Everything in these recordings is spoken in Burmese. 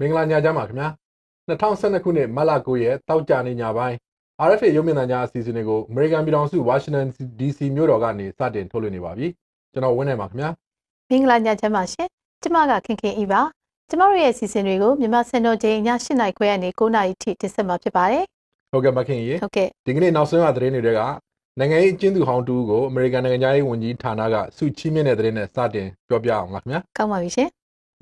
မင်္ဂလာညချမ်းပါခင်ဗျာ2012ခုနှစ်မတ်လ9ရက်တောက်ကြနေညပိုင်း RFA ရုပ်မြင်သံကြားအစီအစဉ်တွေကို American ပြည်ထောင်စု Washington DC မြို့တော်ကနေစတင်ထုတ်လွှင့်နေပါပြီကျွန်တော်ဝင်းနေပါခင်ဗျာမင်္ဂလာညချမ်းပါရှင်ကျမကခင်ခင်ဤပါကျမတို့ရဲ့အစီအစဉ်တွေကိုမြန်မာစံတော်ချိန်ည8:00နာရီခွဲကနေ9:00နာရီထိတင်ဆက်မှာဖြစ်ပါတယ်ဟုတ်ကဲ့မခင်ရေဟုတ်ကဲ့ဒီကနေ့နောက်ဆုံးရသတင်းတွေကနိုင်ငံရေးအကျဉ်းသူဟောင်းတူကို American နိုင်ငံသားရေးဝန်ကြီးဌာနကစုချီးမြှင့်တဲ့သတင်းနဲ့စတင်ပြောပြအောင်ပါခင်ဗျာကောင်းပါပြီရှင်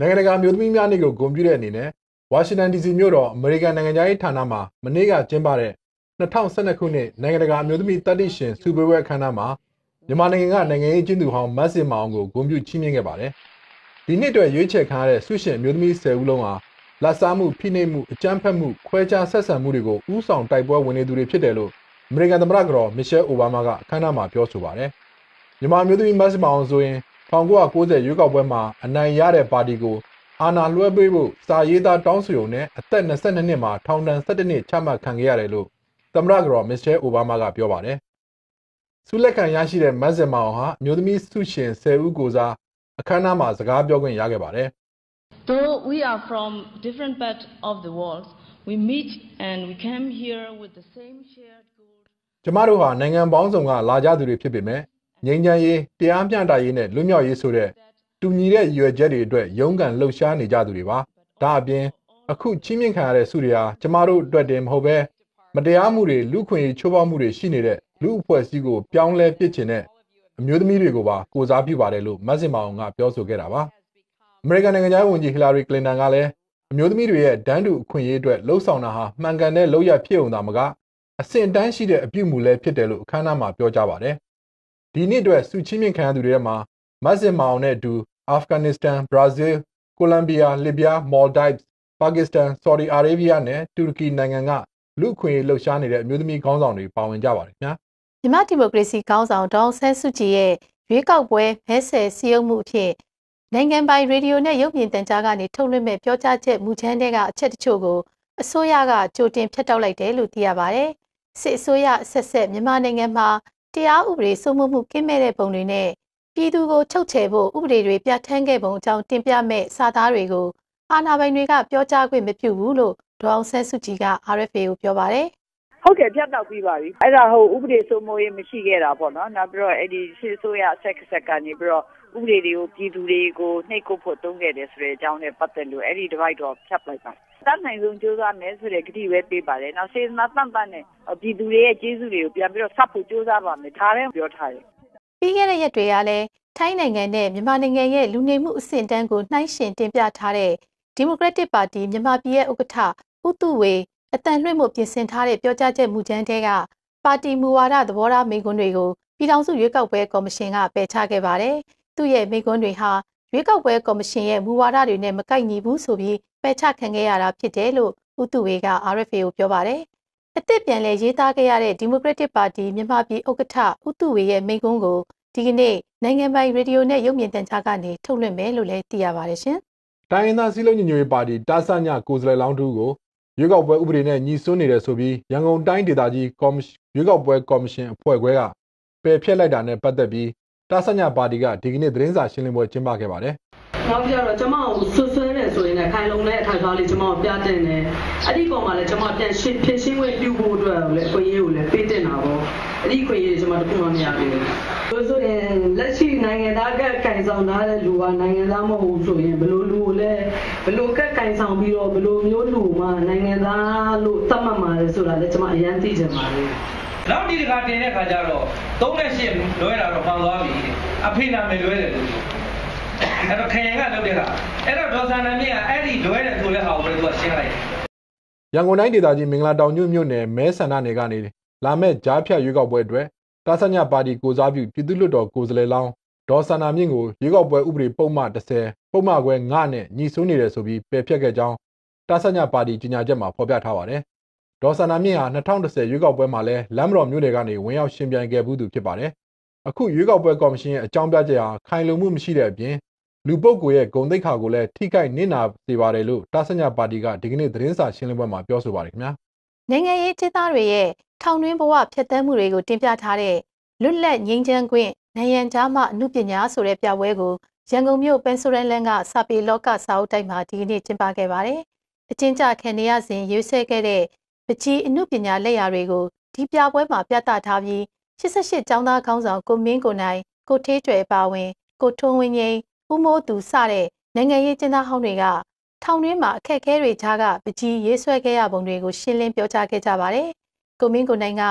နိုင်ငံတကာမျိုးသမီးများနေ့ကိုဂုဏ်ပြုတဲ့အနေနဲ့ဝါရှင်တန် DC မြို့တော်အမေရိကန်နိုင်ငံသားရေးဌာနမှမနေ့ကကျင်းပတဲ့2012ခုနှစ်နိုင်ငံတကာမျိုးသမီးတတိရှင်စူပွဲပွဲအခမ်းအနားမှာမြန်မာနိုင်ငံကနိုင်ငံရေးကျင်းသူဟောင်းမတ်စင်မောင်ကိုဂုဏ်ပြုချီးမြှင့်ခဲ့ပါတယ်။ဒီနှစ်အတွက်ရွေးချယ်ခံရတဲ့ဆုရှင်မျိုးသမီး10ဦးလုံးဟာလက်စားမှုဖိနှိပ်မှုအကြမ်းဖက်မှုခွဲခြားဆက်ဆံမှုတွေကိုဥဆောင်တိုက်ပွဲဝင်နေသူတွေဖြစ်တယ်လို့အမေရိကန်သမ္မတကတော်မီရှယ်အိုဘားမားကအခမ်းအနားမှာပြောဆိုပါတယ်။မြန်မာမျိုးသမီးမတ်စင်မောင်ဆိုရင် 1990ရွေးကောက်ပွဲမှာအနိုင်ရတဲ့ပါတီကိုအာဏာလွှဲပေးဖို့စာရေးသားတောင်းဆိုရုံနဲ့အသက်22နှစ်မှာထောင်ဒဏ်17နှစ်ချမှတ်ခံခဲ့ရတယ်လို့သမ္မတကတော်မစ္စတာအိုဘားမားကပြောပါတယ်။ဆုလက်ခံရရှိတဲ့မတ်ဇင်မောင်ဟာမျိုးသမီးဆုရှင်10ဦးကိုစားအခမ်းအနားမှာစကားပြောခွင့်ရခဲ့ပါတယ်။ Though we are from different parts of the world, we meet and we came here with the same shared goal. ကျမတို့ဟာနိုင်ငံပေါင်းစုံကလာကြသူတွေဖြစ်ပေမဲ့ ငြိမ်းချမ်းရေးတရားမျှတရေးနဲ့လွတ်မြောက်ရေးဆိုတဲ့တူညီတဲ့ရွယ်ချက်တွေအတွက်ရုန်းကန်လှုပ်ရှားနေကြသူတွေပါဒါအပြင်အခုချီးမြှင့်ခံရတဲ့ဆုတွေဟာကျမတို့အတွက်တင်မဟုတ်ပဲမတရားမှုတွေလူခွင့်ရေးချိုးဖောက်မှုတွေရှိနေတဲ့လူအဖွဲ့အစည်းကိုပြောင်းလဲပစ်ချင်တဲ့အမျိုးသမီးတွေကိုပါကိုစားပြုပါတယ်လို့မတ်စင်မောင်ကပြောဆိုခဲ့တာပါအမေရိကန်နိုင်ငံသားဝန်ကြီးဟီလာရီကလင်တန်ကလည်းအမျိုးသမီးတွေရဲ့ဒန်းတူအခွင့်အရေးအတွက်လှုံ့ဆော်တာဟာမှန်ကန်တဲ့လုပ်ရဖြစ်ုံသာမကအဆင့်တန်းရှိတဲ့အပြုအမူလည်းဖြစ်တယ်လို့အခမ်းအနားမှာပြောကြားပါတယ် ဒီနှစ်အတွက်စုချင်းမြင့်ခံရသူတွေထဲမှာမတ်စင်မောင်နဲ့အတူအာဖဂန်နစ္စတန်ဘရာဇီးကိုလံဘီယာလစ်ဗျားမော်လ်ဒိုက်ပါကစ္စတန်ဆော်ဒီအာရေဗျနဲ့တူရကီနိုင်ငံကလူခွင့်လှုပ်ရှားနေတဲ့အမျိုးသမီးခေါင်းဆောင်တွေပါဝင်ကြပါတယ်ခင်ဗျာမြန်မာဒီမိုကရေစီခေါင်းဆောင်ဒေါအောင်ဆန်းစုကြည်ရဲ့ရွေးကောက်ပွဲမဲဆယ်စည်းရုံးမှုအဖြစ်နိုင်ငံပိုင်ရေဒီယိုနဲ့ရုပ်မြင်သံကြားကနေထုတ်လွှင့်မဲ့ပြောကြားချက်မူချမ်းတွေကအချက်တချို့ကိုအစိုးရကကြိုတင်ဖျက်တောက်လိုက်တယ်လို့သိရပါတယ်။စစ်အစိုးရဆက်ဆက်မြန်မာနိုင်ငံမှာ တရားဥပဒေစိုးမိုးမှုကင်းမဲ့တဲ့ပုံတွေနဲ့ပြည်သူကိုချုပ်ချယ်ဖို့ဥပဒေတွေပြဋ္ဌာန်းခဲ့ပုံအကြောင်းတင်ပြမဲ့စာသားတွေကိုအာဏာပိုင်တွေကပြောကြားခွင့်မပြုဘူးလို့ဒေါအောင်ဆန်းစုကြည်က RFA ကိုပြောပါတယ် ဟုတ်ကဲ့ပြတ်တော့ပြီးပါပြီအဲ့ဒါဟိုဥပဒေစိုးမိုးရေးမရှိခဲ့တာပေါ့နော်နောက်ပြီးတော့အဲ့ဒီစစ်ဆိုးရဆက်ဆက်ကနေပြီးတော့ဥပဒေတွေကိုပြည်သူတွေကိုနှိပ်ကုတ်ဖို့တုံးခဲ့တယ်ဆိုတဲ့အကြောင်းနဲ့ပတ်သက်လို့အဲ့ဒီတစ်ပိုက်တော့ဖြတ်လိုက်ပါတတ်နိုင်ဆုံးကြိုးစားမယ်ဆိုတဲ့ကတိပဲပေးပါတယ်နောက်စေနာတန်တန်နဲ့ပြည်သူတွေရဲ့ကျေးဇူးတွေကိုပြန်ပြီးတော့ဆက်ဖို့ကြိုးစားပါမယ်ဒါလည်းပြောထားတယ်ပြီးခဲ့တဲ့ရက်တွေကလည်းထိုင်းနိုင်ငံနဲ့မြန်မာနိုင်ငံရဲ့လူနေမှုအဆင့်တန်းကိုနှိုင်းယှဉ်တင်ပြထားတဲ့ဒီမိုကရက်တစ်ပါတီမြန်မာပြည်ရဲ့ဥက္ကဋ္ဌဦးတုဝေ အတန်လွှင့်မှုပြင်ဆင်ထားတဲ့ပြောကြားချက်မူကြမ်းတဲကပါတီမူဝါဒသဘောထားမိန့်ခွန်းတွေကိုပြည်ထောင်စုရွေးကောက်ပွဲကော်မရှင်ကပယ်ချခဲ့ပါတယ်။သူ့ရဲ့မိန့်ခွန်းတွေဟာရွေးကောက်ပွဲကော်မရှင်ရဲ့မူဝါဒတွေနဲ့မကိုက်ညီဘူးဆိုပြီးပယ်ချခံခဲ့ရတာဖြစ်တယ်လို့ဦးတုဝေက RFA ကိုပြောပါတယ်။အသစ်ပြန်လည်ရေးသားခဲ့ရတဲ့ဒီမိုကရက်တစ်ပါတီမြန်မာပြည်ဥက္ကဋ္ဌဦးတုဝေရဲ့မိန့်ခွန်းကိုဒီကနေ့နိုင်ငံပိုင်ရေဒီယိုနဲ့ရုပ်မြင်သံကြားကနေထုတ်လွှင့်မယ်လို့လည်းသိရပါတယ်ရှင်။တိုင်းရင်းသားစည်းလုံးညီညွတ်ရေးပါတီတာဆညကိုယ်စားလှယ်လောင်းတူကို ရွေးကောက်ပွဲဥပဒေနဲ့ညီစွန်းနေတယ်ဆိုပြီးရန်ကုန်တိုင်းဒေသကြီးကော်မရှင်ရွေးကောက်ပွဲကော်မရှင်အဖွဲ့ခွဲကပယ်ဖျက်လိုက်တာနဲ့ပတ်သက်ပြီးတာဆညပါတီကဒီကနေ့သတင်းစာရှင်းလင်းပွဲကျင်းပခဲ့ပါတယ်။ နောက်ပြတော့ကျမကိုဆွဆွဲတယ်ဆိုရင်လည်းခိုင်လုံတဲ့အထောက်အထားလေးကျမကိုပြတင်တယ်။အဲ့ဒီကောင်မှလည်းကျမပြန်ရှင်းဖြစ်ရှင်းဝဲပြုဖို့အတွက်လည်းအခွင့်အရေးကိုလည်းပေးတင်တာပေါ့။အဲ့ဒီခွင့်အရေးကျမတခုမှမရဘူး။ဆိုဆိုရင်လက်ရှိနိုင်ငံသားကကင်ဆောင်ထားတဲ့လူကနိုင်ငံသားမဟုတ်ဘူးဆိုရင်ဘယ်လိုလူကိုလဲဘယ်လိုကကင်ဆောင်ပြီးတော့ဘယ်လိုမျိုးလူမှနိုင်ငံသားလို့သတ်မှတ်မှာလဲဆိုတာလည်းကျမအရင်သိချင်ပါတယ်။နောက်ဒီတခါတင်တဲ့ခါကျတော့၃နဲ့၈လွဲတာတော့မှန်သွားပြီအဖေနာမည်လွဲတယ်လို့ အဲ့တော့ခရင်ကလုပ်တဲ့ဟာအဲ့တော့ဒေါ်ဆန္ဒမြင့်ကအဲ့ဒီလွဲတယ်ဆိုတဲ့ဟာကိုပဲသူကရှင်းလိုက်ရန်ကုန်တိုင်းဒေသကြီးမင်္ဂလာတောင်ညွန့်မြို့နယ်မဲဆန္ဒနယ်ကနေလာမဲ့ကြားဖြတ်ရွေးကောက်ပွဲအတွက်တာဆညပါတီကိုစားပြုပြည်သူ့လွှတ်တော်ကိုယ်စားလှယ်လောင်းဒေါ်ဆန္ဒမြင့်ကိုရွေးကောက်ပွဲဥပဒေပုံမှန်30ပုံမှန်ခွဲ9နဲ့ညီစွန်းနေတယ်ဆိုပြီးပယ်ဖျက်ခဲ့ကြောင်းတာဆညပါတီကြီးညာချက်မှာဖော်ပြထားပါတယ်။ဒေါ်ဆန္ဒမြင့်ဟာ2010ရွေးကောက်ပွဲမှာလည်းလမ်းမတော်မြို့နယ်ကနေဝင်ရောက်ရှင်ပြိုင်ခဲ့မှုသူဖြစ်ပါတယ်။အခုရွေးကောက်ပွဲကော်မရှင်ရဲ့အကြောင်းပြချက်ဟာခိုင်လုံမှုမရှိတဲ့အပြင် လူပုဂ္ဂိုလ်ရဲ့ဂုဏ်သိက္ခာကိုလည်းထိခိုက်နစ်နာစေပါတယ်လို့တာဆညပါတီကဒီကနေ့သတင်းစာရှင်းလင်းပွဲမှာပြောဆိုပါတယ်ခင်ဗျာနိုင်ငံရေးဒေသတွေရဲ့ထောင်တွင်းဘဝဖြတ်သန်းမှုတွေကိုတင်ပြထားတဲ့လွတ်လပ်ငြိမ်းချမ်းခွင့်နိုင်ငံသားမှအမှုပညာဆိုတဲ့ပြပွဲကိုရန်ကုန်မြို့ပန်ဆိုရန်လန်ကစာပေလောကစာအုပ်တိုက်မှာဒီကနေ့ကျင်းပခဲ့ပါတယ်အချင်းကြခံနေရစဉ်ရွေးဆွဲခဲ့တဲ့ပကြီးအမှုပညာလက်ရာတွေကိုဒီပြပွဲမှာပြသထားပြီး88ကျောင်းသားခေါင်းဆောင်ကိုမင်းကိုနိုင်ကိုထေးကျွယ်ပါဝင်ကိုထုံးဝင်းငိမ့် ဦးမိုးသူစတဲ့နိုင်ငံရေးကျင်းသားဟောင်းတွေကထောင်တွင်းမှာအခက်အခဲတွေကြားကပကြီးရေးဆွဲခဲ့ရပုံတွေကိုရှင်းလင်းပြောကြားခဲ့ကြပါတယ်။ကိုမင်းကိုနိုင်က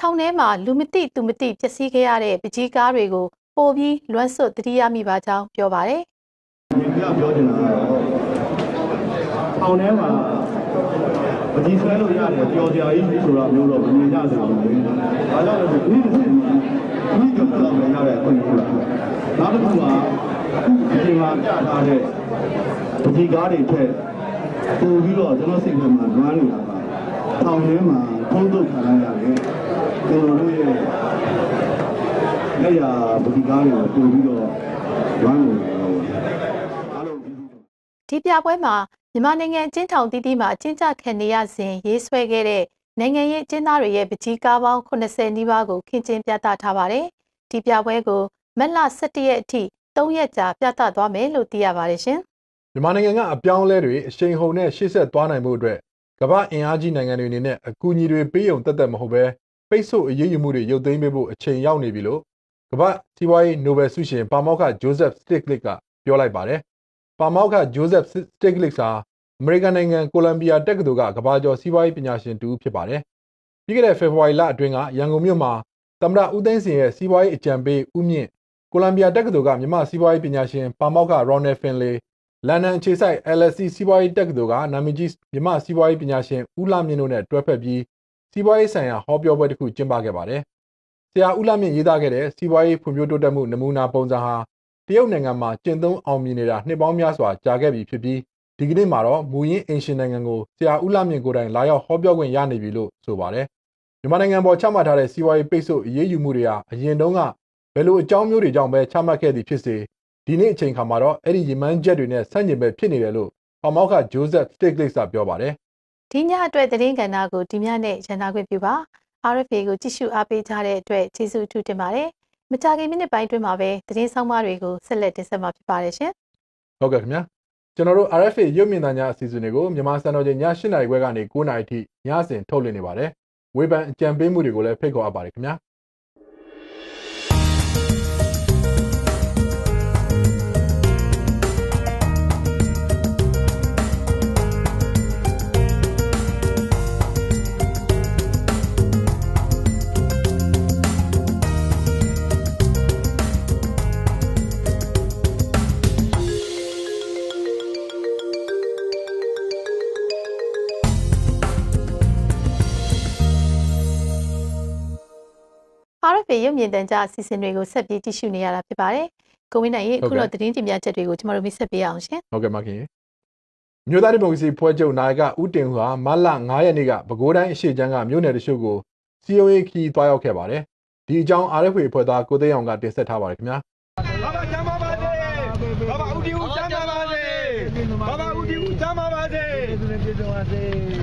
ထောင်ထဲမှာလူမသိသူမသိပျက်စီးခဲ့ရတဲ့ပကြီးကားတွေကိုပိုပြီးလွမ်းဆွတ်တတိယမိပါကြောင်းပြောပါတယ်။။ဒီကပြောချင်တာကတော့ထောင်ထဲမှာမကြီးဆွဲလို့ရတယ်ပျော်စရာကြီးဆိုတာမျိုးတော့မမြင်ကြစေဘူး။ဒါကြောင့်လည်းဒီနေ့ဒီနေ့ကြောက်တော့ရတဲ့အခွင့်အရေးလား။ နောက်တစ်ခုကအခုဒီချိန်မှာပြထားတဲ့ပကြီးကားတွေထက်ပို့ပြီးတော့ကျွန်တော်စိတ်ထဲမှာလွမ်းနေတာကထောင်ထဲမှာထုံးထုတ်ခံရရတယ်။ကျွန်တော်တို့ရဲ့လက်ရပကြီးကားတွေကိုပို့ပြီးတော့လွမ်းနေတယ်အားလုံးဒီပြပွဲမှာမြန်မာနိုင်ငံအကျဉ်းထောင်တည်တည်မှာအကျဉ်းချခံနေရစဉ်ရေးဆွဲခဲ့တဲ့နိုင်ငံရေးအကျဉ်းသားတွေရဲ့ပကြီးကားပေါင်း80နီးပါးကိုခင်းကျင်းပြသထားပါတယ်။ဒီပြပွဲကို မက်လ17ရက်အထိ3ရက်ကြာပြသသွားမယ်လို့သိရပါတယ်ရှင်။မြန်မာနိုင်ငံကအပြောင်းအလဲတွေအရှိန်ဟုန်နဲ့ရှေ့ဆက်သွားနိုင်မှုအတွက်ကမ္ဘာအင်အားကြီးနိုင်ငံတွေအနေနဲ့အကူအညီတွေပေးုံတက်တက်မဟုတ်ပဲပိတ်ဆို့အရေးယူမှုတွေရုပ်သိမ်းပေးဖို့အချိန်ရောက်နေပြီလို့ကမ္ဘာစီးပွားရေးနိုဘယ်ဆုရှင်ပါမောက္ခဂျိုးဇက်စတစ်ကလစ်ကပြောလိုက်ပါတယ်။ပါမောက္ခဂျိုးဇက်စတစ်ကလစ်ဟာအမေရိကန်နိုင်ငံကိုလံဘီယာတက္ကသိုလ်ကကမ္ဘာကျော်စီးပွားရေးပညာရှင်တူဖြစ်ပါတယ်။ပြီးခဲ့တဲ့ဖေဖော်ဝါရီလအတွင်းကရန်ကုန်မြို့မှာသမ္မတဦးသိန်းစင်ရဲ့စီးပွားရေးအကြံပေးဦးမြင့် ကိုလံဘီယာတက္ကသိုလ်ကမြန်မာစီးပွားရေးပညာရှင်ပါမောက္ခရော်နယ်ဖင်လေလန်ဒန်အခြေစိုက် LSE စီးပွားရေးတက္ကသိုလ်ကနာမည်ကြီးမြန်မာစီးပွားရေးပညာရှင်ဦးလာမြင့်တို့နဲ့တွဲဖက်ပြီးစီးပွားရေးဆိုင်ရာဟောပြောပွဲတစ်ခုကျင်းပခဲ့ပါတယ်။ဆရာဦးလာမြင့်ရေးသားခဲ့တဲ့စီးပွားရေးဖွံ့ဖြိုးတိုးတက်မှုနမူနာပုံစံဟာတရုတ်နိုင်ငံမှာကျင့်သုံးအောင်မြင်နေတာနှစ်ပေါင်းများစွာကြာခဲ့ပြီဖြစ်ပြီးဒီကနေ့မှာတော့မူရင်းအင်ရှင်နိုင်ငံကိုဆရာဦးလာမြင့်ကိုယ်တိုင်လာရောက်ဟောပြောခွင့်ရနေပြီလို့ဆိုပါတယ်။မြန်မာနိုင်ငံပေါ်ချမှတ်ထားတဲ့စီးပွားရေးပိတ်ဆို့အရေးယူမှုတွေဟာအရင်တုန်းက ဘယ်လိုအကြောင်းမျိုးတွေကြောင့်ပဲချမှတ်ခဲ့သည်ဖြစ်စေဒီနေ့အချိန်ခါမှာတော့အဲ့ဒီရမန်းချက်တွေနဲ့ဆန့်ကျင်ဘက်ဖြစ်နေတယ်လို့ပမောက္ခဂျိုးဇက်စတစ်ကလစ်ကပြောပါတယ်ဒီညအတွက်သတင်းကဏ္ဍကိုဒီညနဲ့ရန်နာခွင့်ပြုပါ RFA ကိုကြည့်ရှုအားပေးကြတဲ့အတွက်ကျေးဇူးအထူးတင်ပါတယ်မကြခင်မိနစ်ပိုင်းအတွင်းမှာပဲသတင်းဆောင်မတွေကိုဆက်လက်တင်ဆက်မှာဖြစ်ပါတယ်ရှင်ဟုတ်ကဲ့ခင်ဗျာကျွန်တော်တို့ RFA ရုပ်မြင်သံကြားအစီအစဉ်တွေကိုမြန်မာစံတော်ချိန်ည8:00နာရီခွဲကနေ9:00နာရီထိညစဉ်ထုတ်လွှင့်နေပါတယ်ဝေဖန်အကြံပေးမှုတွေကိုလည်းဖိတ်ခေါ်အပ်ပါတယ်ခင်ဗျာ RFA ရုပ်မြင်သံကြားအစီအစဉ်တွေကိုဆက်ပြီးကြည့်ရှုနေရတာဖြစ်ပါတယ်ကိုဝင်းနိုင်ရေအခုတော့သတင်းတင်ပြချက်တွေကိုကျွန်တော်တို့မိတ်ဆက်ပေးအောင်ရှင်ဟုတ်ကဲ့မခင်မြို့သားဒီမိုကရေစီဖွဲ့ချုပ်နာယကဦးတင်ဦးဟာမလ9ရက်နေ့ကပဲခူးတိုင်းအရှိချမ်းကမြို့နယ်တချို့ကိုစီယိုရေးခီးတွားရောက်ခဲ့ပါတယ်ဒီအကြောင်း RFA ဖွဲ့သားကိုသိန်းအောင်ကတင်ဆက်ထားပါတယ်ခင်ဗျာ ဘာဘာချမ်းပါပါစေဘာဘာဦးဒီဦးချမ်းပါပါစေဘာဘာဦးဒီဦးချမ်းပါပါစေ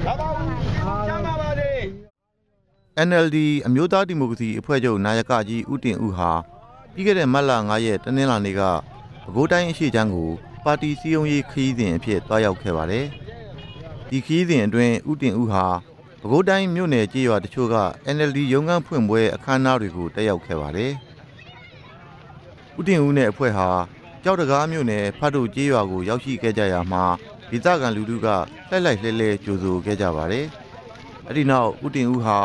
ဘာဘာဦးချမ်းပါပါစေ NLD အမျိုးသားဒီမိုကရေစီအဖွဲ့ချုပ်နာယကကြီးဦးတင်ဦးဟာပြီးခဲ့တဲ့မတ်လ9ရက်တနင်္လာနေ့ကပဲခူးတိုင်းအရှိချမ်းကိုပါတီစည်းရုံးရေးခရီးစဉ်အဖြစ်တွားရောက်ခဲ့ပါတယ်။ဒီခရီးစဉ်အတွင်းဦးတင်ဦးဟာပဲခူးတိုင်းမြို့နယ်ကြေးရွာတချို့က NLD ရုံးခန်းဖွင့်ပွဲအခမ်းအနားတွေကိုတက်ရောက်ခဲ့ပါတယ်။ဦးတင်ဦးနဲ့အဖွဲ့ဟာကြောက်တကားမြို့နယ်ဖတ်တုကြေးရွာကိုရောက်ရှိခဲ့ကြရာမှာဒေသခံလူထုကလှိုက်လိုက်လှဲလှဲကြိုဆိုခဲ့ကြပါတယ်။အဲ့ဒီနောက်ဦးတင်ဦးဟာ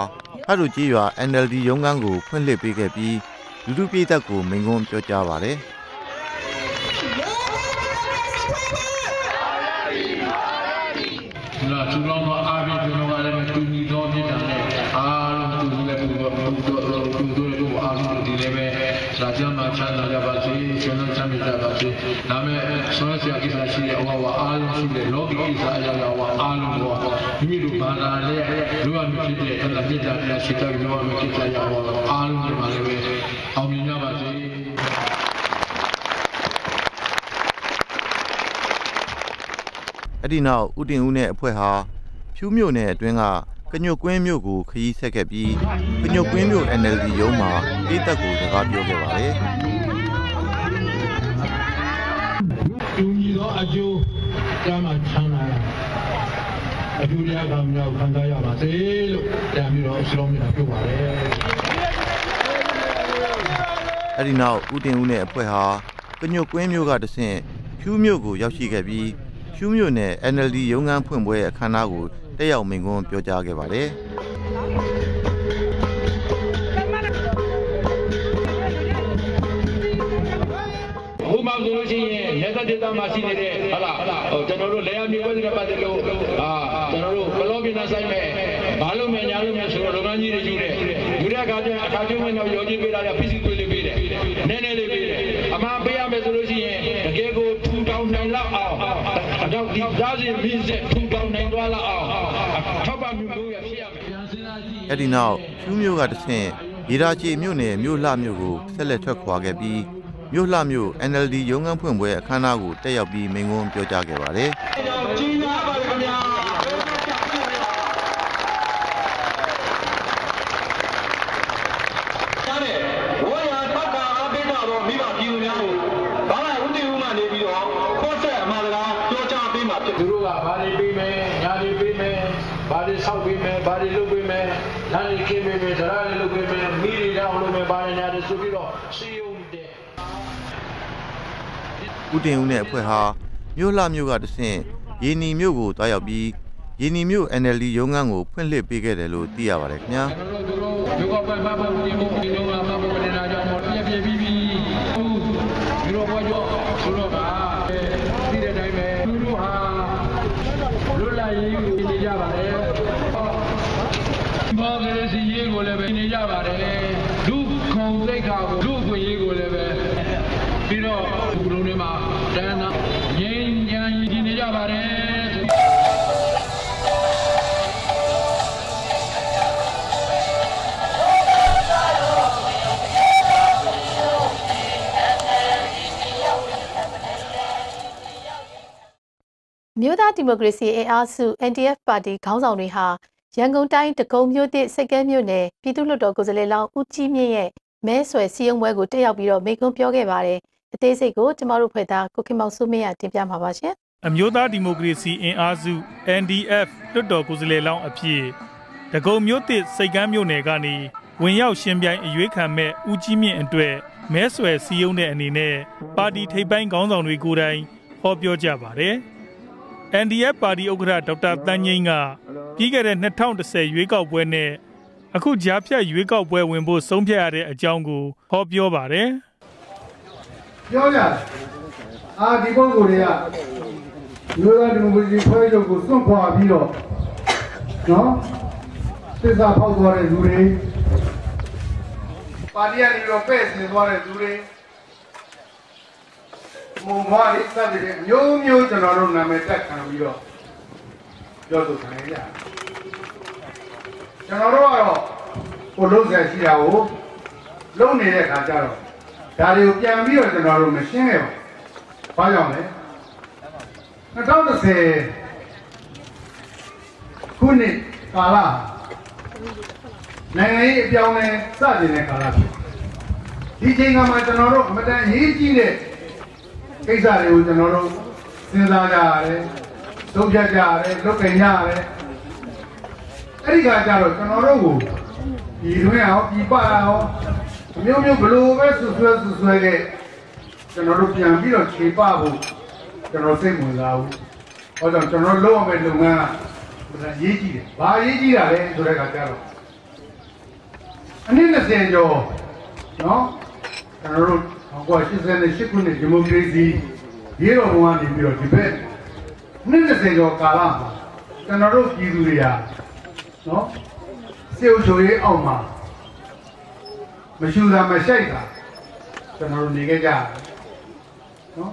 ဖတ်တုကြေးရွာ NLD ရုံးခန်းကိုဖွင့်လှစ်ပေးခဲ့ပြီးလူထုပြည်သက်ကိုမိန့်ခွန်းပြောကြားပါတယ်။ဒီလိုသူတော်ကအား ဒါမဲ့ဆွမ်းဆရာကိစ္စရှိတဲ့ဟောဝအားလုံးရှိတဲ့လောကီကိစ္စအရာရာဝအားလုံးဘောမိမိတို့ဘာသာနဲ့လူရမြဖြစ်တဲ့အဲ့ဒါမြတ်တာတရားရှိတဲ့လူရမြဖြစ်တဲ့ရာဝအားလုံးဒီမှာလည်းပဲအောင်မြင်ကြပါစေအဲ့ဒီနောက်ဦးတင်ဦးနဲ့အဖွဲ့ဟာဖြူးမြို့နယ်အတွင်းကကညွတ်ကွင်းမြို့ကိုခရီးဆက်ခဲ့ပြီးကညွတ်ကွင်းမြို့ NLD ရုံးမှာပြည်သက်ကိုစကားပြောခဲ့ပါတယ် ကျိုးကျမ်းမှချမ်းသာတာအထူးတရားခံများကိုခံစားရပါစေလို့ပြန်ပြီးတော့ဆုတောင်းမြတ်ပြုပါတယ်အဲ့ဒီနောက်ဦးတင်ဦးနဲ့အဖွဲ့ဟာကညွတ်ကွင်းမျိုးကတဆင့်ဖြူးမျိုးကိုရောက်ရှိခဲ့ပြီးဖြူးမျိုးနဲ့ NLD ရုံးခန်းဖွင့်ပွဲအခမ်းအနားကိုတက်ရောက်မိန့်ခွန်းပြောကြားခဲ့ပါတယ် ဒေသမှာရှိနေတဲ့ဟုတ်လားဟိုကျွန်တော်တို့လေယာဉ်မျိုးဝဲတဲ့ပတ်သက်လို့အာကျွန်တော်တို့ဘလော့ပင်နာဆိုင်မဲ့ဘာလို့မညာလို့မဆိုတော့လုပ်ငန်းကြီးတွေယူတယ်ယူတဲ့အခါကျရင်အခါကျမှတော့ရောကြီးပေးတာပစ္စည်းတွေလေးပေးတယ်နည်းနည်းလေးပေးတယ်အမှန်ပေးရမယ်ဆိုလို့ရှိရင်တကယ်ကိုထူထောင်နိုင်လောက်အောင်အတော့ဒီသားစီမင်းဆက်ထူထောင်နိုင်သွားလောက်အောင်ထောက်ပံ့မှုမျိုးရဖြစ်ရမယ်အဲ့ဒီနောက်ဖြူးမျိုးကတဆင့်ရေဒါချေမြို့နယ်မြို့လှမြို့ကိုဆက်လက်ထွက်ခွာခဲ့ပြီး မြို့လှမြို့ NLD ရုံးခန်းဖွင့်ပွဲအခမ်းအနားကိုတက်ရောက်ပြီး မိန့်ခွန်းပြောကြားခဲ့ပါတယ် ကြီးများပါခင်ဗျာကြားတယ်ဝေါ်ရတောက်ကအားပေးတာတော့မိဘပြည်သူများကိုဘာမှဥတည်ဥမှနေပြီးတော့ခေါ်ဆက်အမှားစကားပြောကြားပေးမှာဖြစ် သူတို့ကဘာတွေပေးမယ်ညာတွေပေးမယ်ဘာတွေဆောက်ပေးမယ်ဘာတွေလုပ်ပေးမယ်လမ်းတွေခင်းပေးမယ်ဇရာတွေလုပ်ပေးမယ်မိတွေတောင်းလုပ်မယ်ဘာတွေညာတွေဆိုပြီးတော့စီယုံတဲ့ ဦး တင်ဦးနဲ့အဖွဲ့ဟာမြို့လှမြို့ကတဆင့်ရေနီမြို့ကိုတွားရောက်ပြီးရေနီမြို့ NLD ရုံးခန်းကိုဖွင့်လှစ်ပေးခဲ့တယ်လို့သိရပါတယ်ခင်ဗျာ မြို့သားဒီမိုကရေစီအင်အားစု NDF ပါတီခေါင်းဆောင်တွေဟာရန်ကုန်တိုင်းတကုံမြို့သစ်စိတ်ကဲမြို့နယ်ပြည်သူ့လွှတ်တော်ကိုယ်စားလှယ်လောင်းဦးကြီးမြင့်ရဲ့မဲဆွယ်စည်းရုံးပွဲကိုတက်ရောက်ပြီးတော့မိန့်ခွန်းပြောခဲ့ပါတယ်။အသေးစိတ်ကိုကျမတို့ဖွဲ့သားကိုခင်မောင်စိုးမင်းကတင်ပြမှာပါရှင်။အမျိုးသားဒီမိုကရေစီအင်အားစု NDF လွှတ်တော်ကိုယ်စားလှယ်လောင်းအဖြစ်ဒဂုံမြို့သစ်စိတ်ကမ်းမြို့နယ်ကနေဝင်ရောက်ရှင်ပြိုင်အရွေးခံမဲ့ဦးကြီးမြင့်အတွက်မဲဆွယ်စည်းရုံးတဲ့အနေနဲ့ပါတီထိပ်ပိုင်းခေါင်းဆောင်တွေကိုယ်တိုင်ဟောပြောကြပါတယ်။ NDF ပါတီဥက္ကဋ္ဌဒေါက်တာတန်းငိမ့်ကပြီးခဲ့တဲ့2010ရွေးကောက်ပွဲနဲ့အခုကြားဖြတ်ရွေးကောက်ပွဲဝင်ဖို့ဆုံးဖြတ်ရတဲ့အကြောင်းကိုဟောပြောပါတယ်ပြောကြတယ်အာဒီပုံကိုယ်တွေကမျိုးသားဒီမိုကရေစီဖွဲ့ချုပ်ကိုစွန့်ခွာပြီးတော့နော်သစ္စာဖောက်သွားတဲ့လူတွေပါတီကနေပြီးတော့ပဲ့ဆင်သွားတဲ့လူတွေ မုံမွားလေးစတဲ့မျိုးမျိုးကျွန်တော်တို့နာမည်တက်ခံပြီးတော့ပြောဆိုခံရကြတယ်ကျွန်တော်တို့ကတော့ကိုလုံးဆက်ရှိတာကိုလုံးနေတဲ့ခါကျတော့ဒါတွေကိုပြန်ပြီးတော့ကျွန်တော်တို့မရှင်းခဲ့ပါဘူး။ဘာကြောင့်လဲ2010ခုနှစ်ကာလနိုင်ငံရေးအပြောင်းလဲစတင်တဲ့ကာလဖြစ်ဒီချိန်ကမှကျွန်တော်တို့အမတန်အရေးကြီးတဲ့ ကိစ္စတွေကိုကျွန်တော်တို့စဉ်းစားကြရတယ်၊သုံးဖြတ်ကြရတယ်၊လုပ်ကြရရတယ်။အဲ့ဒီကကြတော့ကျွန်တော်တို့ကိုဒီတွင်းအောင်ဒီပအောင်မျိုးမျိုးဘလို့ပဲဆွဆွဲဆွဆွဲတဲ့ကျွန်တော်တို့ပြန်ပြီးတော့ခြေပဖို့ကျွန်တော်စိတ်ဝင်စားဘူး။ဟောကြောင့်ကျွန်တော်လုပ်ရမယ့်လုပ်ငန်းကဘယ်ရေးကြည့်တယ်။ဘာရေးကြည့်တာလဲဆိုတဲ့အခါကျတော့အနည်း20ကျော်နော်ကျွန်တော်တို့ 1988ခုနှစ်ဒီမိုကရေစီရေတော်ဘုံကနေပြီးတော့ဒီဘက်အနည်း20ကျော်ကာလမှာကျွန်တော်တို့ပြည်သူတွေဟာနော်စေအုပ်ချုပ်ရေးအောက်မှာမရှိတာမရှိတာကျွန်တော်တို့နေခဲ့ကြတယ်နော်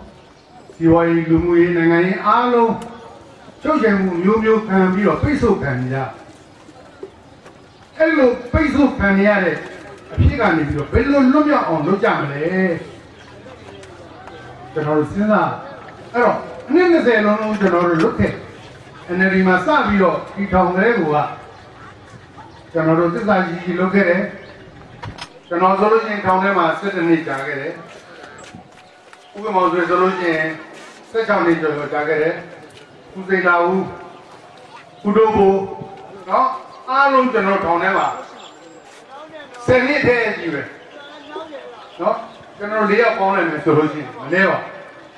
ဒီဝါရီလူမှုရေးနိုင်ငံရေးအားလုံးချုပ်ချယ်မှုမျိုးမျိုးခံပြီးတော့ပိတ်ဆို့ခံကြအဲ့လိုပိတ်ဆို့ခံရတဲ့အဖြစ်ကနေပြီးတော့ဘယ်လိုလွတ်မြောက်အောင်လုပ်ကြမလဲ ကျွန်တော်တို့စဉ်းစားအဲ့တော့အနည်း20လုံးလုံးကျွန်တော်တို့လုပ်ခဲ့ NLD မှာစပြီးတော့ဒီထောင်တဲ့ကူကကျွန်တော်တို့သစ္စာကြီးကြီးလုပ်ခဲ့တယ်ကျွန်တော်ဆိုလို့ရှိရင်ထောင်ထဲမှာ7နှစ်ကြာခဲ့တယ်ဥပမာဆိုဆိုလို့ရှိရင်16နှစ်ကျော်ကျော်ကြာခဲ့တယ်ဦးစိန်လာဦးဦးတို့ကိုနော်အားလုံးကျွန်တော်ထောင်ထဲမှာဆယ်နှစ်တည်းကြီးပဲနော် ကျွန်တော်လေးယောက်ပေါင်းလိုက်မယ်ဆိုလို့ရှိရင်မလဲပါ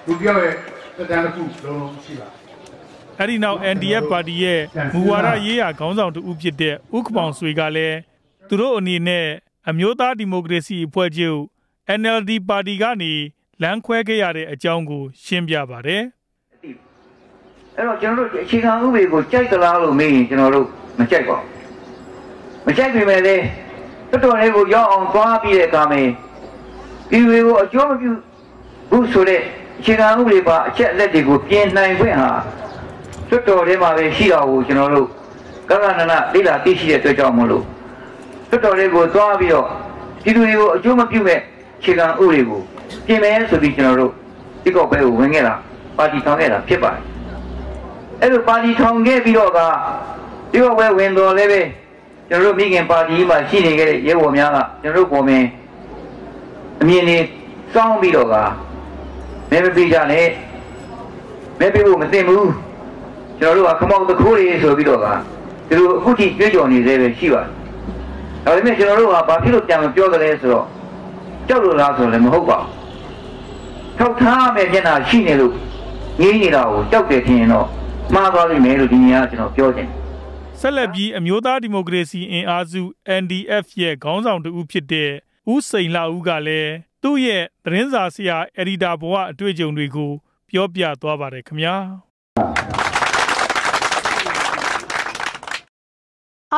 လူပြောက်ရဲ့တက်တန်းတစ်ခုလုံးလုံးရှိပါအဲ့ဒီနောက် NDF ပါတီရဲ့မူဝါဒရေးရာခေါင်းဆောင်တူဦးဖြစ်တဲ့ဥက္ကပောင်ဆွေကလည်းသူတို့အနေနဲ့အမျိုးသားဒီမိုကရေစီအဖွဲ့ချုပ် NLD ပါတီကနေလမ်းခွဲခဲ့ရတဲ့အကြောင်းကိုရှင်းပြပါတယ်အဲ့တော့ကျွန်တော်တို့အခြေခံဥပဒေကိုကြိုက်သလားလို့မေးရင်ကျွန်တော်တို့မကြိုက်ပါဘူးမကြိုက်ပေမဲ့လည်းတော်တော်လေးကိုရောက်အောင်သွားပြီးတဲ့အခါမှာ ဒီတွေကိုအကျိုးမပြုဘူးဆိုတဲ့အခြေခံဥပဒေပါအချက်အလက်တွေကိုပြင်နိုင်ခွင့်ဟာတော်တော်လေးမှာပဲရှိတော်ကိုကျွန်တော်တို့ကကနနလိလာသိရှိတဲ့အတွက်ကြောင့်မလို့တော်တော်လေးကိုသွားပြီးတော့ဒီလူတွေကိုအကျိုးမပြုမဲ့အခြေခံဥပဒေကိုပြင်မယ်ဆိုပြီးကျွန်တော်တို့ဒီကောက်ပဲကိုဝင်ခဲ့တာပါတီထောင်ခဲ့တာဖြစ်ပါတယ်အဲ့လိုပါတီထောင်ခဲ့ပြီးတော့ကဒီဘဝဲဝင်တော်လည်းပဲကျွန်တော်တို့မိခင်ပါတီမှာရှိနေခဲ့တဲ့ရဲဘော်များကကျွန်တော်တို့ပေါ်မင်း အမြင်နေစောင်းပြီးတော့ကမဲမပေးကြနဲ့မဲပေးဖို့မသိဘူးကျွန်တော်တို့ကခမောက်တခိုးတွေဆိုပြီးတော့ကဒီလိုအခုထိကြွေးကြော်နေသေးပဲရှိပါတယ်ဒါပေမဲ့ကျွန်တော်တို့ကဘာဖြစ်လို့ပြန်မပြောကြလဲဆိုတော့ကြောက်လို့လားဆိုလည်းမဟုတ်ပါဘူးထောက်ထားမဲ့မျက်နှာရှိနေလို့ငြင်းနေတာကိုကြောက်တယ်ထင်ရင်တော့မှားသွားလိမ့်မယ်လို့ဒီနေ့ကကျွန်တော်ပြောချင်တယ်ဆက်လက်ပြီးအမျိုးသားဒီမိုကရေစီအင်အားစု NDF ရဲ့ခေါင်းဆောင်တူဦးဖြစ်တဲ့ ဦးစိန်လှဦးကလည်းသူ့ရဲ့သတင်းစာဆရာအက်ဒီတာဘဝအတွေ့အကြုံတွေကို ပြောပြသွားပါတယ်ခင်ဗျာ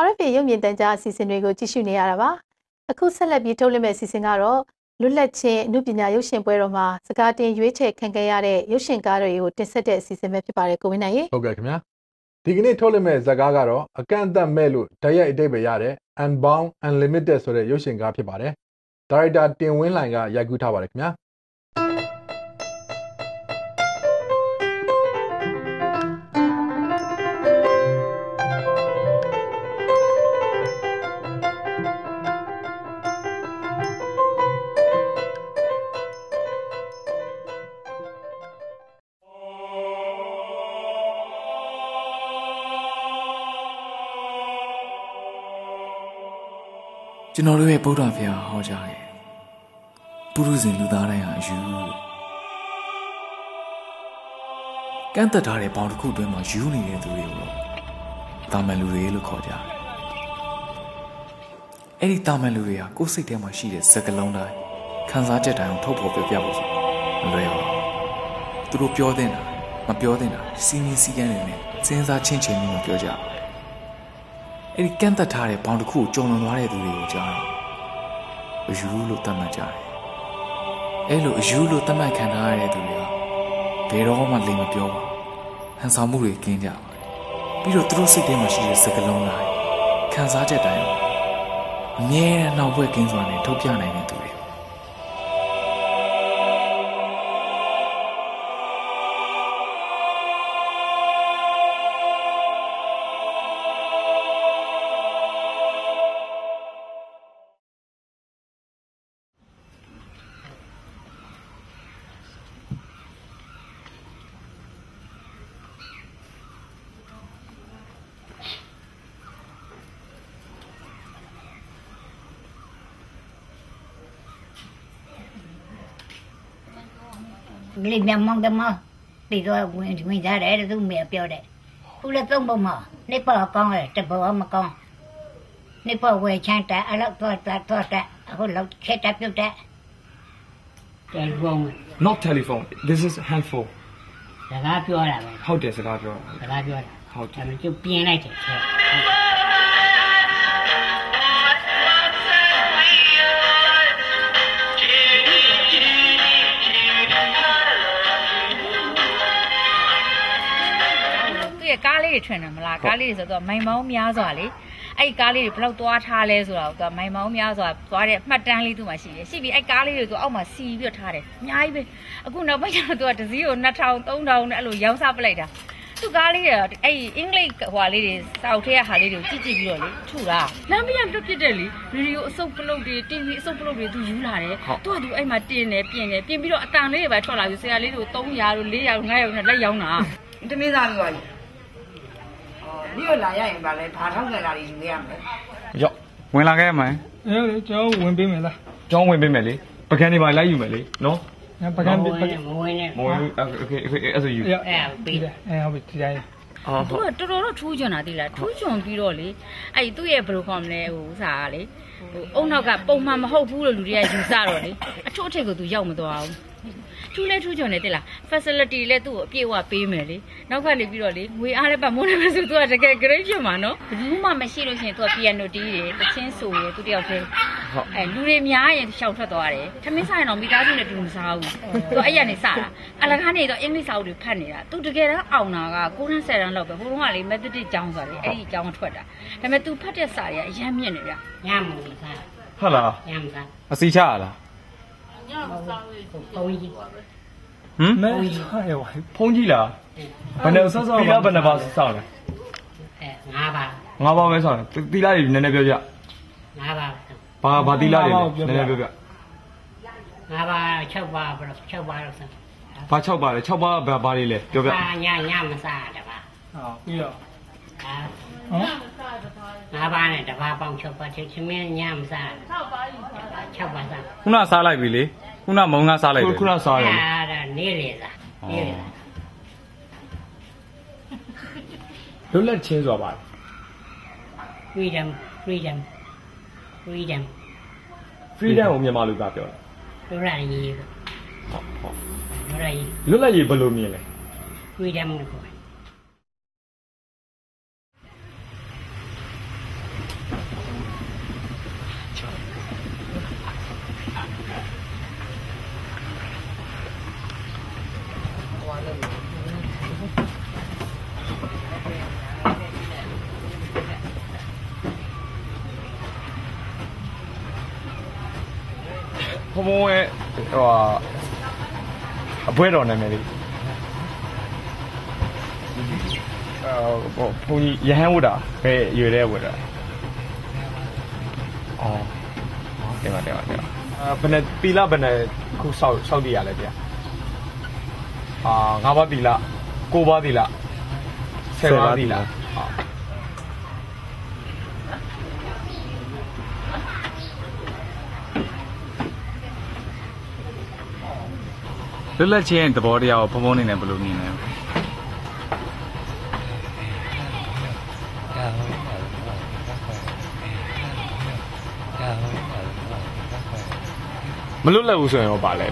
RFA ရုပ်မြင်သံကြားအစီအစဉ်တွေကိုကြည့်ရှုနေရတာပါအခုဆက်လက်ပြီးထုတ်လွှင့်မယ့်အစီအစဉ်ကတော့လွတ်လပ်ခြင်းအမှုပညာရုပ်ရှင်ပွဲတော်မှာစကားတင်ရွေးချယ်ခံခဲ့ရတဲ့ရုပ်ရှင်ကားတွေကိုတင်ဆက်တဲ့အစီအစဉ်ပဲဖြစ်ပါတယ်ကိုဝင်းနိုင်ရေဟုတ်ကဲ့ခင်ဗျာဒီကနေ့ထုတ်လွှင့်မဲ့ဇာတ်ကားကတော့အကန့်အသတ်မဲ့လို့တိုက်ရိုက်အတိတ်ပဲရတဲ့ Unbound Unlimited ဆိုတဲ့ရုပ်ရှင်ကားဖြစ်ပါတယ် ဒါရိုက်တာတင်ဝင်းလှိုင်ကရိုက်ကူးထားပါတယ်ခင်ဗျာ ကျွန်တော်တို့ရဲ့ဗုဒ္ဓဘုရားဟောကြားတယ်ပုရုဇဉ်လူသားတိုင်းဟာအယူလို့ကန့်သက်ထားတဲ့ဘောင်တစ်ခုအတွင်းမှာယူနေတဲ့သူတွေကိုတော့တာမန်လူတွေလို့ခေါ်ကြတယ်အဲ့ဒီတာမန်လူတွေဟာကိုယ်စိတ်ထဲမှာရှိတဲ့စကလုံးတိုင်းခံစားချက်တိုင်းကိုထုတ်ဖော်ပြပြဖို့ဆိုမလွယ်ပါဘူးသူတို့ပြောတဲ့တာမပြောတဲ့တာစီမင်းစီကန်းနေနဲ့စဉ်းစားချင်းချင်းပြီးမပြောကြဘူး အဲ့ဒီကန့်သက်ထားတဲ့ဘောင်တစ်ခုကိုကြုံလွန်သွားတဲ့သူတွေကိုကြားတော့အယူလို့သတ်မှတ်ကြတယ်အဲ့လိုအယူလို့သတ်မှတ်ခံထားရတဲ့သူတွေကဘယ်တော့မှလိမ်မပြောပါဘူးဟန်ဆောင်မှုတွေကင်းကြပါတယ်ပြီးတော့သူတို့စိတ်ထဲမှာရှိတဲ့စကလုံးလိုက်ခံစားချက်တိုင်းကိုအမြဲတမ်းနှောက်ဘွက်ကင်းစွာနဲ့ထုတ်ပြနိုင်တဲ့သူ ကလေးမြန်မောင်တမပြီးတော့ဝင်ဝင်ကြတယ်တဲ့သူမေပြောတယ်ခုလည်းသုံးပုံမှာနေပါကောင်းတယ်တဘောမကောင်းနေပါဝယ်ချမ်းတာအလောက်တော့တော့တော့အခုလောက်ခက်တာပြုတ်တဲ့တယ်ဘုံ not telephone this is handphone စကားပြောတာပဲဟုတ်တယ်စကားပြောစကားပြောတာဟုတ်တယ်အဲ့ဒါကျုပ်ပြင်းလိုက်တယ် က်သူ့ရဲ့ကားလေးတွေထွင်တယ်မလားကားလေးတွေဆိုတော့မိုင်မောင်းများစွာလေအဲ့ဒီကားလေးတွေဘယ်လောက်သွားထားလဲဆိုတာကိုသူကမိုင်မောင်းများစွာသွားတဲ့အမှတ်တမ်းလေးသူ့မှာရှိတယ်ရှိပြီအဲ့ကားလေးတွေသူအောက်မှာစီပြီးတော့ထားတယ်အများကြီးပဲအခုနောက်ပိုင်းကျတော့သူကတစ်စီးကို2000 3000နဲ့အဲ့လိုရောင်းစားပလိုက်တာသူကားလေးတွေအဲ့အင်္ဂလိပ်ဟွာလေးတွေစောက်ထဲကဟာလေးတွေကိုကြည့်ကြည့်ပြီးတော့လေထူတာလမ်းမရလွတ်ပြစ်တယ်လေဗီဒီယိုအစုပ်ပလုတ်တွေတင်ပြီးအစုပ်ပလုတ်တွေသူယူလာတယ်သူကသူအဲ့မှာတင်တယ်ပြင်တယ်ပြင်ပြီးတော့အတန်လေးတွေပဲထွက်လာပြီးဆရာလေးတွေကို300တို့400 500နဲ့လက်ရောင်းတာတမင်းသားပြောပါလေ နေ့ကလာရရင်ပါလဲဘာထောက်ကြတာတွေယူရမလဲ ရော့ဝင်လာခဲ့မှာ အဲကျွန်တော်ဝင်ပေးမယ်လား ကျောင်းဝင်ပေးမယ်လေပကံဒီမှာလိုက်ယူမယ်လေနော် ပကံ မဝင်နဲ့မဝင်နဲ့ မဝင်ဘူးโอเคโอเคအဲ့ဆိုယူ ရပေးတယ်အဲဟုတ်ပြီဒီတိုင်း အော် သူကတော်တော်တော့ထူးချွန်တာသိလားထူးချွန်ပြီးတော့လေအဲ့သူ့ရဲ့ဘယ်လိုခေါ်မလဲဟိုဥစားကလေဟိုအုံနောက်ကပုံမှန်မဟုတ်ဘူးလို့လူတွေကယူဆတော့လေအချို့အထိပ်ကိုသူရောက်မသွားဘူး ထူးလဲထူးချွန်တယ်တိလား facility လဲသူ့ကိုအပြည့်အဝပေးမယ်လေနောက်ကနေပြီးတော့လေငွေအားလဲပတ်မိုးနေမယ်ဆိုသူကတကယ် great ဖြစ်မှာနော်ဘူးမှမရှိလို့ရှိရင်သူက piano တီးတယ်တချင်းဆိုရယ်သူတယောက်တည်းအဲလူတွေများရင်ရှောက်ထွက်သွားတယ်ထမင်းဆိုင်တော့မိသားစုနဲ့တူမစားဘူးသူအဲ့ရနေစတာအလကားနေတော့အင်္ဂလိပ်စာအုပ်တွေဖတ်နေတာသူတကယ်တော့အောင်တာက9နဲ့10တန်းလောက်ပဲဘိုးတော်ကလေ methodist ကျောင်းဆိုတာလေအဲ့ဒီကျောင်းထွက်တာဒါပေမဲ့ तू ဖတ်တဲ့စာတွေကအရင်မြင့်နေဗျညမလို့စားဟုတ်လားညမစားအစီချရလား ညမစားဘုံကြီးဟမ်မဲရပါဖုန်းကြီးလားဘယ်နဲ့ဆော့ဆော့ပြီးတော့ဘယ်နဲ့ပါစောင့်လဲအဲငါးပါငါးပါးပဲစောင့်တယ်တီလာတွေနည်းနည်းပြောပြငါးပါဘာဘာတီလာတွေလဲနည်းနည်းပြောပြငါးပါ6ပါဘယ်6ပါလို့စားဘာ6ပါလဲ6ပါဘာဘာတွေလဲပြောပြအာညညမစားတပါဟောပြီးတော့အာဟမ်ငါးပါနဲ့တပါပေါင်း6ပါချင်းချင်းမင်းညမစား6ပါ 6ပါစားခုနစားလိုက်ပြီလေခုနမုံကစားလိုက်တယ်ခုနစားတယ်အာဒါနေလေစားနေလေလွတ်လပ်ချင်းဆိုတာပါ freedom freedom freedom freedom ကိုမြန်မာလူကပြောတယ်တို့ရည်တို့ရည်လွတ်လပ်ရေးဘယ်လိုမြင်လဲ freedom ကိုခေါ် ဖုံဖုံရဲ့ဟိုဟာအ ပွဲတော်နာမည်လေးအော်ဟိုဘုန်းကြီးရဟန်းဝတ်တာဘယ်ရွယ်တဲ့ဝတ်တာအော်တင်ပါတင်ပါတင်ပါအာဘယ်နဲ့တီလာဘယ်နဲ့ခုစောက်စောက်တည်ရလဲဗျအာငါးပါးတီလာကိုးပါးတီလာဆယ်ပါးတီလာဟာ လွတ်လပ်ခြင်းရဲ့သဘောတရားကိုဖုံဖုံနေနဲ့ဘယ်လိုမြင်လဲမလွတ်လပ်ဘူးဆိုရင်ရောပါလဲ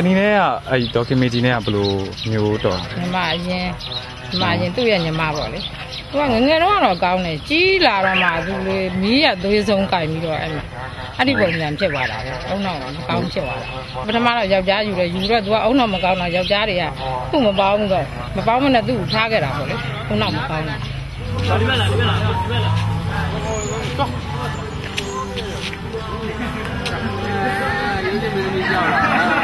အနည်းနဲ့ကအဲ့ဒီဒေါကီမေဂျီနဲ့ကဘယ်လိုမျိုးတော်လဲညီမအရင်ညီမအရင်သူ့ရဲ့ညီမပေါ့လေသူကငယ်ငယ်တော့ကတော့ကောင်းတယ်ကြီးလာတော့မှသူလေမီးရသွေးဆုံးကင်ပြီးတော့အဲ့မှာအဲ့ဒီပုံစံဖြစ်သွားတာပဲအုံတော့မကောင်းဖြစ်သွားတာပထမတော့ယောက်ျားယူတယ်ယူတော့သူကအုံတော့မကောင်းတော့ယောက်ျားတွေကသူ့မပေါင်းဘူးတော့မပေါင်းမနဲ့သူ့ကိုထားခဲ့တာပေါ့လေအုံတော့မကောင်းဘူးဒီဘက်လာဒီဘက်လာဒီဘက်လာတော့ရင်းနေမင်းကြီးကြောက်လာ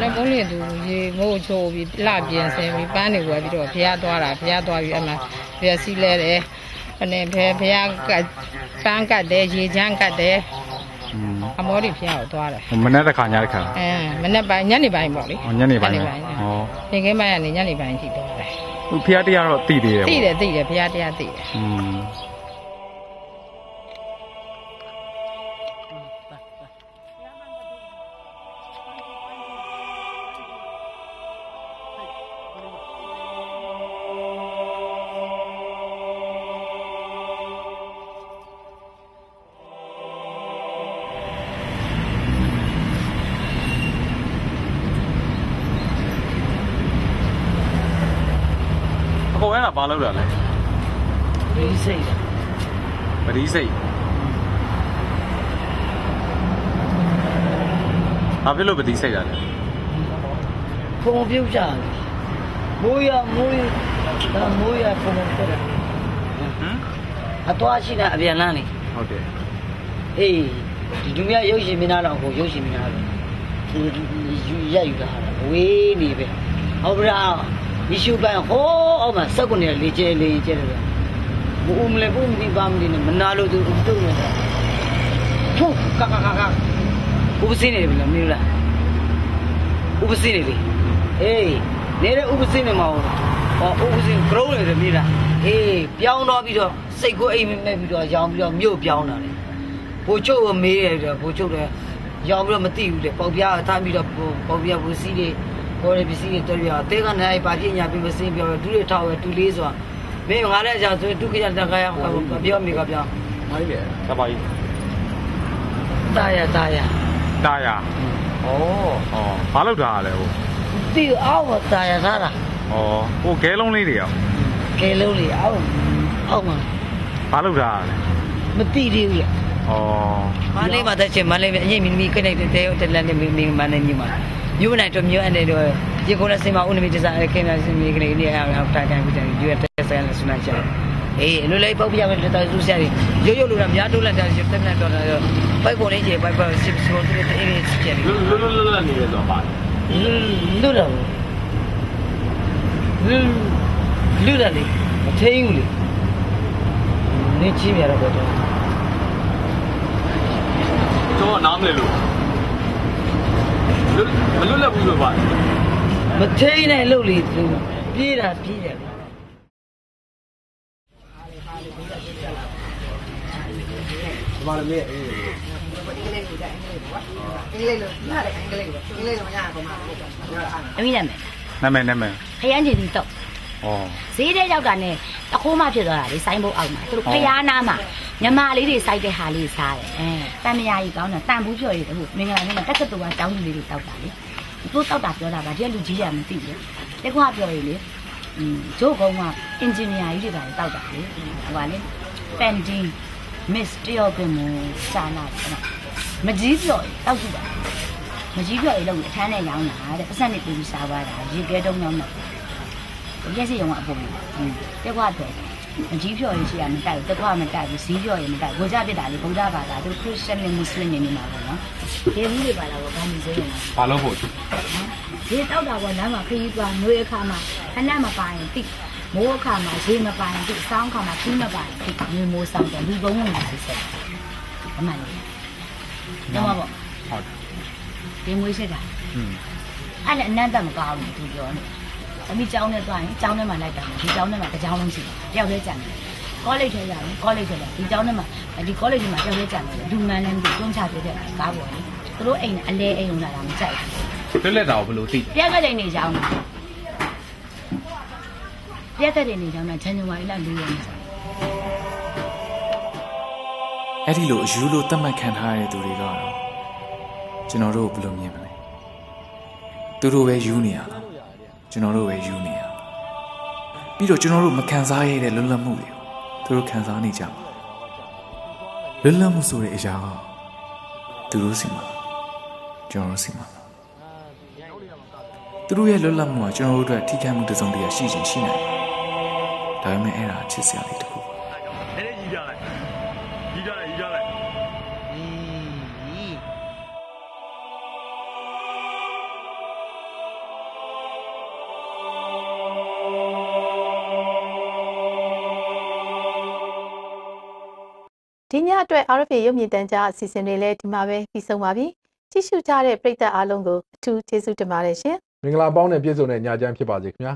လက်ကုန်းလေးသူရေမိုးချိုးပြီးလှပြင်ဆင်ပြီးပန်းတွေဝယ်ပြီးတော့ဖျားသွားတာဖျားသွားပြီးအမှဖျက်စီးလဲတယ်အနေဖဲဖျားကတ်ပန်းကတ်တယ်ရေချမ်းကတ်တယ်အမောဒီဖျားကိုသွားတယ်မနေ့တစ်ခါညတစ်ခါအဲမနေ့ပိုင်းညနေပိုင်းပေါ့လေဟောညနေပိုင်းညဟောသင်္ကင်းပိုင်းကနေညနေပိုင်းထိသွားတယ်ဟို ဖျားတရားတော့တည်သေးတယ်သိပေါ့တယ်သိတယ်ဖျားတရားသိတယ်อืม လောက်တာလဲပရိစိတ်ပရိစိတ်ဘာဖြစ်လို့ပရိစိတ်တာလဲပုံပြုတ်ကြတယ်မိုးရမိုးရဒါမိုးရပုံပြုတ်တယ်ဟမ်အသွားရှိတာအပြန်လမ်းလေဟုတ်တယ်အေးဒီလူများရုပ်ရှင်မင်းသားတော့ကိုရုပ်ရှင်မင်းသားတော့ရယူတာဟာဝေးနေပဲဟုတ်ပါလား ဒီရှုပန်ဟိုးအောင်မစက်ကနေလေကျဲလေကျဲတယ်ဘူးမလဲဘူးမဒီပါမဒီမနာလို့သူတုံးနေတာဖုတ်ကကကကဥပစင်းနေတယ်ဗျာမင်းလားဥပစင်းနေလေအေးနေတဲ့ဥပစင်းနေမှာဟောဥပစင်းကရုံးနေတယ်မင်းလားအေးပြောင်းတော့ပြီးတော့စိတ်ကိုအိမ်မဲ့ပြီးတော့ရောင်ပြီးတော့မြို့ပြောင်းလာတယ်ဘိုလ်ချုပ်ကမေးရတယ်ဘိုလ်ချုပ်လည်းရောင်ပြီးတော့မသိဘူးလေပေါက်ပြားထားပြီးတော့ပေါက်ပြားဘူးစီးတွေ ပေါ်ရပစ္စည်းတွေတွေ့ရအသေးကနိုင်ပါပြညာပြီးမစင်းပြောဒူးတွေထောက်ရဒူးလေးဆိုတာမင်းငါလည်းအကြောင်းဆိုဒုက္ခရတခါရပြောမိကပြောင်းဘာကြီးလဲကဘာကြီးတာရတာရတာယာဩဩဘာလို့တာလဲဟိုတီအောက်တာရသားတာဩဟိုကဲလုံးလေးတွေရောကဲလုံးလေးအောက်အောက်မှာဘာလို့တာလဲမတိသေးဘူးလေဩမလေးမှာတက်ချင်မလေးအရင်မီမီခနေတဲ့တဲ့တက်လက်နေမီမီမနေညီမ ယူနိုင်တော့မြို့အနေတော့ဒီကုန်းစင်မဦးနေမိတစားခင်ဗျာစင်မီကနေနေအောင်တာကန်ပြီးတယ်ယူတဲ့ဆန်ဆန်ချာအေးလူလေးပေါက်ပြမယ်တော်သူဆရာကြီးရုပ်ရုပ်လို့တော့များတိုးလက်တာတက်တက်တော့ပိုက်ကုန်လေးကြီးပိုက်ပိုက်စစ်စစ်တို့တဲ့အေးစစ်ကြတယ်လွတ်လွတ်လွတ်လွတ်နေရတော့ပါလူတော့လူလူတယ်လေမထိန်ဘူးလေနေချင်းရတော့တော့တော့နားမလဲလို့လွတ် မလွတ်လပ်ဘူးလို့ပါမထိန်နဲ့လှုပ်လေသူပြေးတာပြေးတယ်ဒီမှာလည်းအေးအင်္ဂလိပ်လိုကြအင်္ဂလိပ်ပေါ့အင်္ဂလိပ်လိုနားတယ်အင်္ဂလိပ်ပေါ့အင်္ဂလိပ်လိုမရဘူးမှာအမိနာမယ်နာမည်နာမည်ခရမ်းချင်ပြီးတော့ဩ ဈေးတဲ့ရောက်တာနဲ့တခိုးမှဖြစ်သွားတာလေစိုင်းဘုတ်အောက်မှာသူတို့ခရမ်းနာမှာညမလေးတွေစိုက်တဲ့ဟာလေးစားတယ်အဲတန်မယာကြီးကောင်းတယ်တန်ဘူးဖြော်ရည်တခုမင်္ဂလာနေ့မှာတက္ကသိုလ်ကကျောင်းသူလေးတွေတောက်တာလေသူတောက်တာပြောတာပါဒီကလူကြီးရမသိဘူးတက်ခွာပြောရည်လေอืมဂျိုးကောင်ကအင်ဂျင်နီယာကြီးတွေပါတောက်တာလေဟိုပါလေပန်ဒီမစ်တယောက်ကမစာနာတယ်မကြီးပြော်တောက်ကြည့်ပါမကြီးပြော်ရည်လို့အထမ်းနဲ့ရောင်းတာတဲ့ပတ်စံနဲ့ပြေးပြီးစားသွားတာရေကဲတုံးရောင်းတာ ရက်စီရုံကအပုံတက်ခွားတယ်မကြီးဖြော်ရေးရှိရမတိုက်ဘူးတက်ခွားမတိုက်ဘူးဇီးဖြော်ရေးမတိုက်ဘူးဝကြပြစ်တာလေဗုဒ္ဓဘာသာသူခရစ်ယာန်နဲ့မွတ်စလင်တွေနေမှာပေါ့နော်ဒီဘူးတွေပါလာတော့ဘာမှမစိုးရင်ဘာလို့ဖို့ဒီတောက်တာပေါ့လမ်းမှာခရီးသွားနှွေးအခါမှာခဏမပိုင်တိမိုးအခါမှာရေမပိုင်တိစောင်းအခါမှာခီးမပိုင်တိမြေမိုးဆောင်တယ်လူကုန်းဝင်လာပြီးဆက်အမှန်လေတော့ပေါ့ဟုတ်ဒီမွေးစစ်တာอืมအဲ့လည်းအနန္တမကောင်းဘူးသူပြောနေ အမိကျောင်းနဲ့သွားရင်ကျောင်းထဲမှာလိုက်တာဒီကျောင်းထဲမှာတစ်ကျောင်းလုံးရှိတယ်တယောက်တည်းကြံတယ်ကောလိပ်ထဲရတယ်ကောလိပ်ထဲတယ်ဒီကျောင်းထဲမှာဒီကောလိပ်ထဲမှာတယောက်တည်းကြံတယ်လူမှန်နဲ့ဒီတွန်းချပြတဲ့ကားပေါ်လေသူတို့အိမ်အလဲအိမ်ုံလာတာမကြိုက်ဘူးလွတ်လပ်တာကိုဘယ်လိုသိပြက်ကတဲ့နေကျောင်းမှာပြက်ကတဲ့နေကျောင်းမှာဇန်နဝါရီလ၄ရက်နေ့အဲ့ဒီလိုအယူလိုသတ်မှတ်ခံထားရတဲ့သူတွေကတော့ကျွန်တော်တို့ကိုဘယ်လိုမြင်မလဲသူတို့ပဲယူနေရလား ကျွန်တော်တို့ပဲယူနေရပြီးတော့ကျွန်တော်တို့မခံစားရတဲ့လွတ်လပ်မှုတွေကိုသူတို့ခံစားနေကြပါလွတ်လပ်မှုဆိုတဲ့အရာကသူတို့စီမှာကျွန်တော်တို့စီမှာသူတို့ရဲ့လွတ်လပ်မှုကကျွန်တော်တို့အတွက်ထိခိုက်မှုတစ်စုံတစ်ရာရှိချင်ရှိနိုင်တယ်ဒါပေမဲ့အဲ့ဒါချစ်စရာလေးတစ်ခု အတွက် RFA ရုပ်မြင်သံကြားအစီအစဉ်တွေလည်းဒီမှာပဲပြီးဆုံးပါပြီကြည့်ရှုကြတဲ့ပရိသတ်အားလုံးကိုအထူးကျေးဇူးတင်ပါတယ်ရှင်မင်္ဂလာပေါင်းနဲ့ပြည့်စုံတဲ့ညချမ်းဖြစ်ပါစေခင်ဗျာ